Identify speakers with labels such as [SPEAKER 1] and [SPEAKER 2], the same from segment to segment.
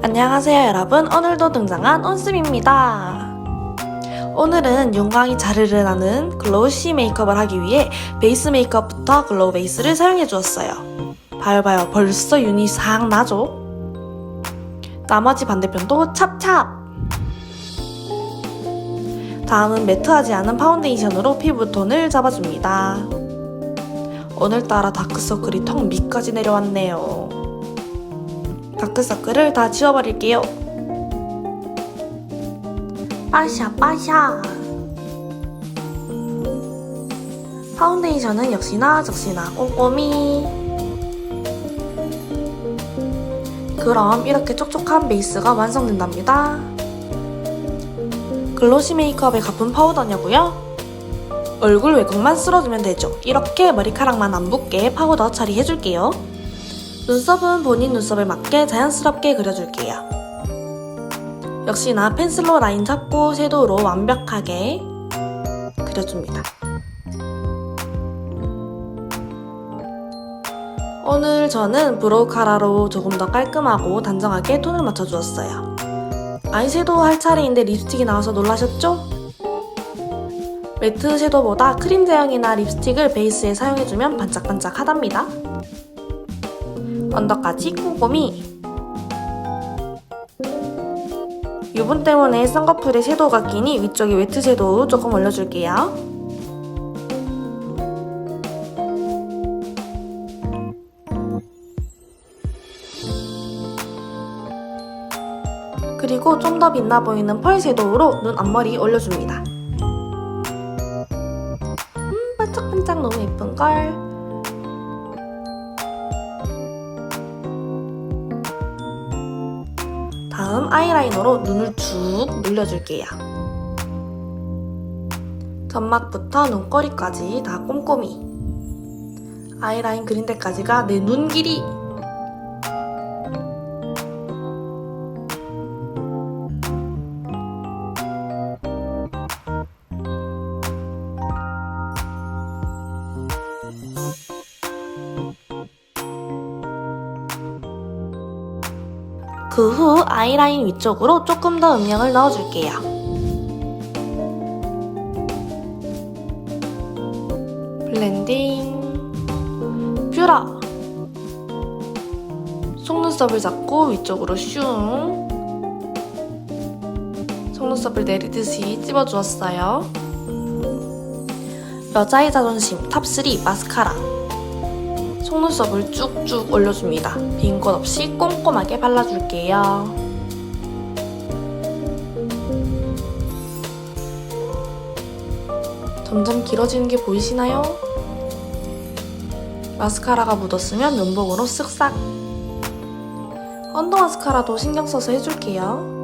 [SPEAKER 1] 안녕하세요 여러분. 오늘도 등장한 온스입니다. 오늘은 윤광이 자르르 나는 글로우시 메이크업을 하기 위해 베이스 메이크업부터 글로우 베이스를 사용해 주었어요. 봐요 봐요. 벌써 윤이 싹 나죠? 나머지 반대편도 찹찹! 다음은 매트하지 않은 파운데이션으로 피부 톤을 잡아줍니다. 오늘따라 다크서클이 턱 밑까지 내려왔네요 다크서클을 다 지워버릴게요. 빠샤 빠샤 파운데이션은 역시나 적시나 꼼꼼히 그럼 이렇게 촉촉한 베이스가 완성된답니다. 글로시 메이크업에 가쁜 파우더냐고요? 얼굴 왜곡만 쓸어주면 되죠. 이렇게 머리카락만 안 붙게 파우더 처리해줄게요. 눈썹은 본인 눈썹에 맞게 자연스럽게 그려줄게요. 역시나 펜슬로 라인 잡고 섀도우로 완벽하게 그려줍니다. 오늘 저는 브로우 카라로 조금 더 깔끔하고 단정하게 톤을 맞춰주었어요. 아이섀도우 할 차례인데 립스틱이 나와서 놀라셨죠? 매트 섀도우보다 크림 제형이나 립스틱을 베이스에 사용해주면 반짝반짝하답니다. 언더까지 꼼꼼히 유분 때문에 쌍꺼풀에 섀도우가 끼니 위쪽에 웨트 섀도우 조금 올려줄게요. 그리고 좀 더 빛나 보이는 펄 섀도우로 눈 앞머리 올려줍니다. 음, 반짝반짝 너무 예쁜걸? 아이라이너로 눈을 쭉 눌려줄게요. 점막부터 눈꼬리까지 다 꼼꼼히. 아이라인 그린 데까지가 내 눈 길이. 그 후 아이라인 위쪽으로 조금 더 음영을 넣어줄게요. 블렌딩 뷰러 속눈썹을 잡고 위쪽으로 슝 속눈썹을 내리듯이 찝어주었어요. 여자의 자존심 탑3 마스카라 속눈썹을 쭉쭉 올려줍니다. 빈 곳 없이 꼼꼼하게 발라줄게요. 점점 길어지는 게 보이시나요? 마스카라가 묻었으면 면봉으로 쓱싹 언더 마스카라도 신경 써서 해줄게요.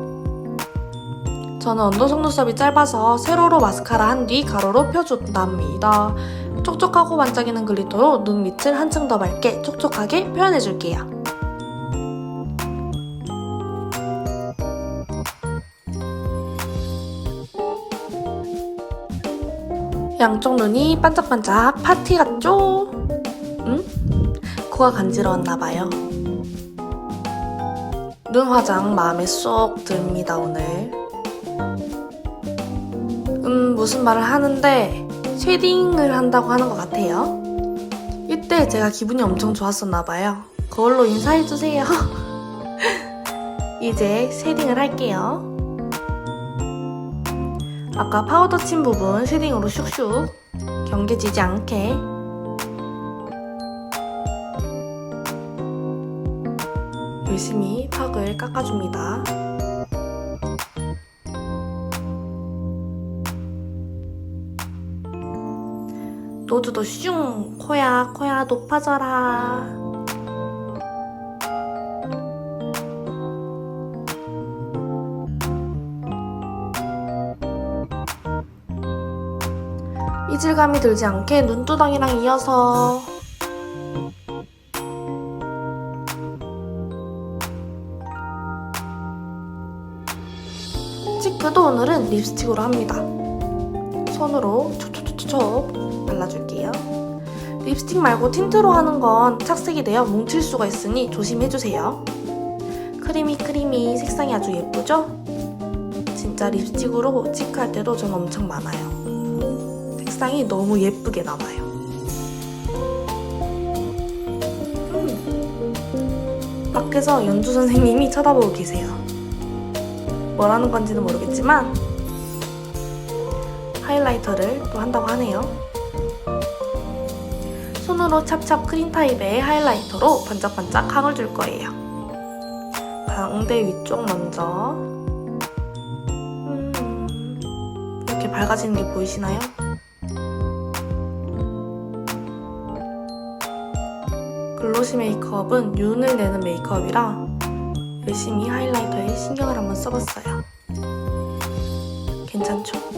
[SPEAKER 1] 저는 언더 속눈썹이 짧아서 세로로 마스카라 한 뒤 가로로 펴준답니다. 촉촉하고 반짝이는 글리터로 눈 밑을 한층 더 밝게 촉촉하게 표현해줄게요. 양쪽 눈이 반짝반짝 파티 같죠? 응? 코가 간지러웠나봐요. 눈 화장 마음에 쏙 듭니다, 오늘. 음, 무슨 말을 하는데, 쉐딩을 한다고 하는 것 같아요. 이때 제가 기분이 엄청 좋았었나봐요. 그걸로 인사해주세요. 이제 쉐딩을 할게요. 아까 파우더 친 부분 쉐딩으로 슉슉 경계지지 않게 열심히 턱을 깎아줍니다. 노즈도 슝 코야. 코야 높아져라. 이질감이 들지 않게 눈두덩이랑 이어서. 치크도 오늘은 립스틱으로 합니다. 손으로 촉촉촉촉 발라줄게요. 립스틱 말고 틴트로 하는 건 착색이 되어 뭉칠 수가 있으니 조심해주세요. 크리미 크리미 색상이 아주 예쁘죠? 진짜 립스틱으로 치크할 때도 전 엄청 많아요. 색상이 너무 예쁘게 남아요. 음. 밖에서 연주 선생님이 쳐다보고 계세요. 뭐라는 건지는 모르겠지만 하이라이터를 또 한다고 하네요. 손으로 찹찹 크림 타입의 하이라이터로 반짝반짝 강을 줄 거예요. 광대 위쪽 먼저 음, 이렇게 밝아지는 게 보이시나요? 글로시 메이크업은 윤을 내는 메이크업이라 열심히 하이라이터에 신경을 한번 써봤어요. 괜찮죠?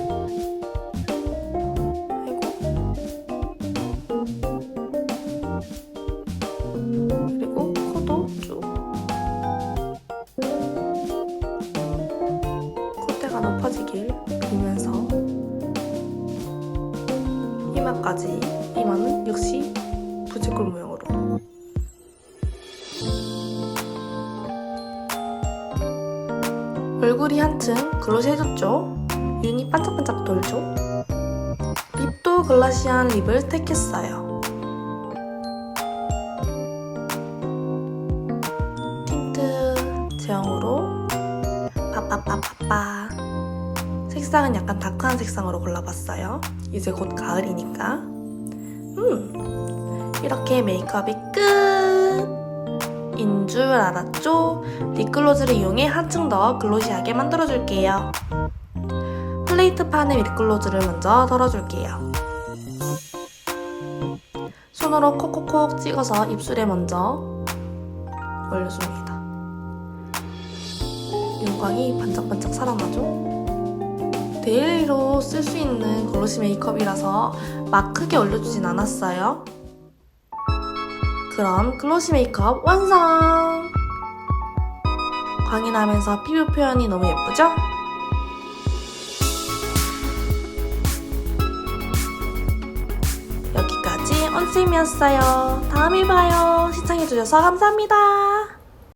[SPEAKER 1] 이마까지. 이마는 역시 부채꼴 모양으로. 얼굴이 한층 글로시 해줬죠? 윤이 반짝반짝 돌죠? 립도 글라시한 립을 택했어요. 틴트 제형으로. 빠빠빠빠빠 색상은 약간 다크한 색상으로 골라봤어요 이제 곧 가을이니까 음 이렇게 메이크업이 끝! 인 줄 알았죠? 립글로즈를 이용해 한층 더 글로시하게 만들어줄게요 플레이트판에 립글로즈를 먼저 덜어줄게요 손으로 콕콕콕 찍어서 입술에 먼저 올려줍니다 윤광이 반짝반짝 살아나죠? 데일리로 쓸 수 있는 글로시 메이크업이라서 막 크게 올려주진 않았어요. 그럼 글로시 메이크업 완성! 광이 나면서 피부 표현이 너무 예쁘죠? 여기까지 온쌤이었어요. 다음에 봐요. 시청해주셔서 감사합니다.